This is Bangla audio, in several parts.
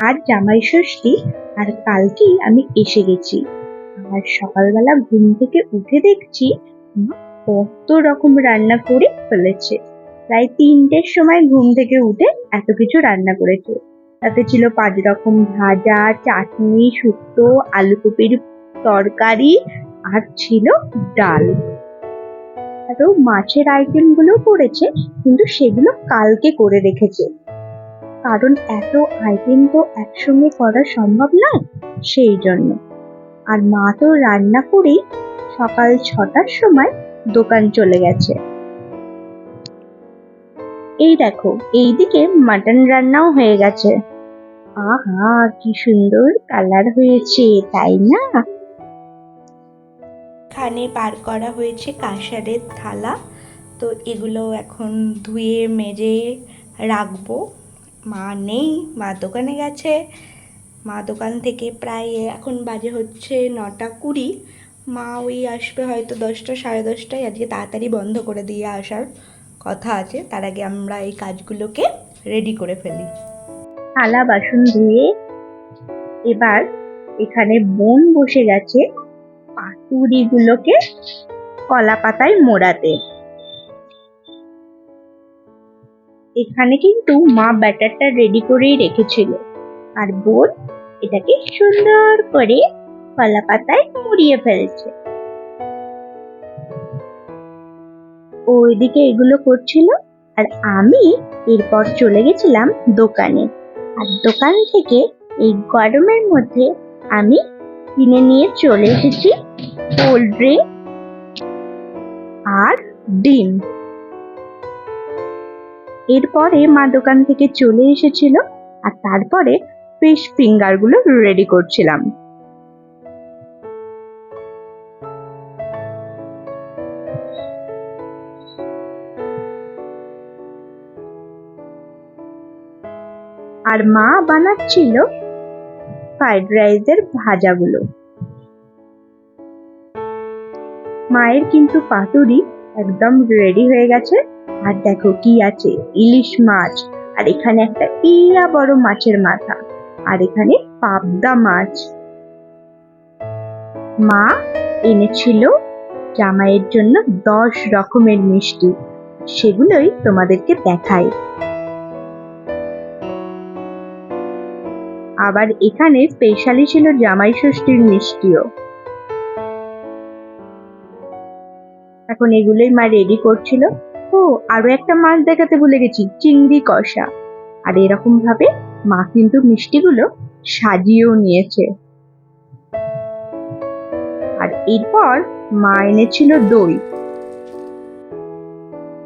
আর জামাই ষষ্ঠী, আর কালকেই আমি এসে গেছি। আর সকালবেলা ঘুম থেকে উঠে দেখছি কত রকম রান্না করে ফেলেছে। প্রায় তিনটের সময় ঘুম থেকে উঠে এত কিছু রান্না করেছে। তাতে ছিল পাঁচ রকম ভাজা, চাটনি, শুক্তো, আলু কপির তরকারি, আর ছিল ডাল। মাছের আইটেমগুলো করেছে, কিন্তু সেগুলো কালকে করে রেখেছে। কারণ এত আইটেম তো একসঙ্গে করা সম্ভব নয় সেই জন্য। আর মা তো রান্না করেই সকাল ছটার সময় দোকান চলে গেছে। এই দেখো, এইদিকে মাটন রান্নাও হয়ে গেছে। আহা, কি সুন্দর কালার হয়েছে, তাই না? এখানে পার করা হয়েছে কাঁসারের থালা। তো এগুলো এখন ধুয়ে, মেজে রাখব। মা নেই, মা দোকানে গেছে। মা দোকান থেকে প্রায় এখন বাজে হচ্ছে নটা কুড়ি। মা ওই আসবে হয়তো দশটা, সাড়ে দশটায়। আজকে তাড়াতাড়ি বন্ধ করে দিয়ে আসার কথা আছে। তার আগে আমরা এই কাজগুলোকে রেডি করে ফেলি। থালা, বাসন ধুয়ে এবার এখানে বোন বসে গেছে। পাতুরিগুলোকে কলা পাতায় মোড়াতে। এখানে কিন্তু মা ব্যাটারটা রেডি করেই রেখেছিল। আর বোন এটাকে সুন্দর করে কলা পাতায় মুড়িয়ে ফেলছে। ও এদিকে এগুলো করছিল আর আমি এরপর চলে গেছিলাম দোকানে। আর দোকান থেকে এই গরমের মধ্যে আমি কিনে নিয়ে চলে এসেছি কোল্ড ড্রিঙ্ক আর ডিম। এরপরে মা দোকান থেকে চলে এসেছিল আর তারপরে ফিশ ফিঙ্গারগুলো রেডি করছিলাম। আর মা বানাচ্ছিল ফ্রাইড রাইসের ভাজাগুলো। মায়ের কিন্তু পাতুরি একদম রেডি হয়ে গেছে। আর দেখো কি আছে? ইলিশ মাছ। আর এখানে একটা ইয়া বড় মাছের মাথা। আর এখানে পাবদা মাছ। মা এনেছিল জামাইয়ের জন্য দশ রকমের মিষ্টি। সেগুলোই তোমাদেরকে দেখাই। আবার এখানে স্পেশালি ছিল জামাই ষষ্ঠীর মিষ্টিও। এখন এগুলোই মা রেডি করছিল। ও, আরও একটা মাছ দেখাতে ভুলে গেছি, চিংড়ি কষা। আর এরকম ভাবে মা কিন্তু মিষ্টিগুলো সাজিয়েও নিয়েছে। আর এরপর মা এনেছিল দই।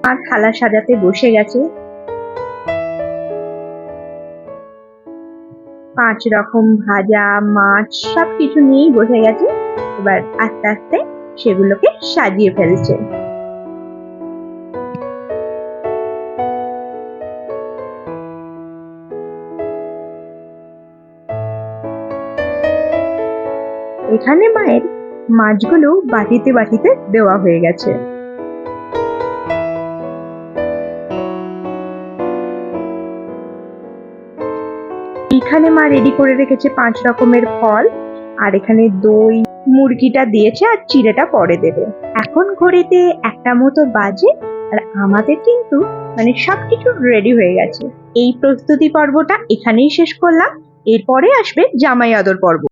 মা থালা সাজাতে বসে গেছে। পাঁচ রকম ভাজা, মাছ, সবকিছু নিয়েই বসে গেছে। এবার আস্তে আস্তে সেগুলোকে সাজিয়ে ফেলছে। এখানে মায়ের মাছগুলো বাটিতে বাটিতে দেওয়া হয়ে গেছে। এখানে মা রেডি করে রেখেছে পাঁচ রকমের ফল, আর এখানে দই, মুরগিটা দিয়েছে আর চিড়েটা পরে দেবে। এখন ঘড়িতে একটা মতো বাজে, আর আমাদের কিন্তু মানে সবকিছু রেডি হয়ে গেছে। এই প্রস্তুতি পর্বটা এখানেই শেষ করলাম। এরপরে আসবে জামাই আদর পর্ব।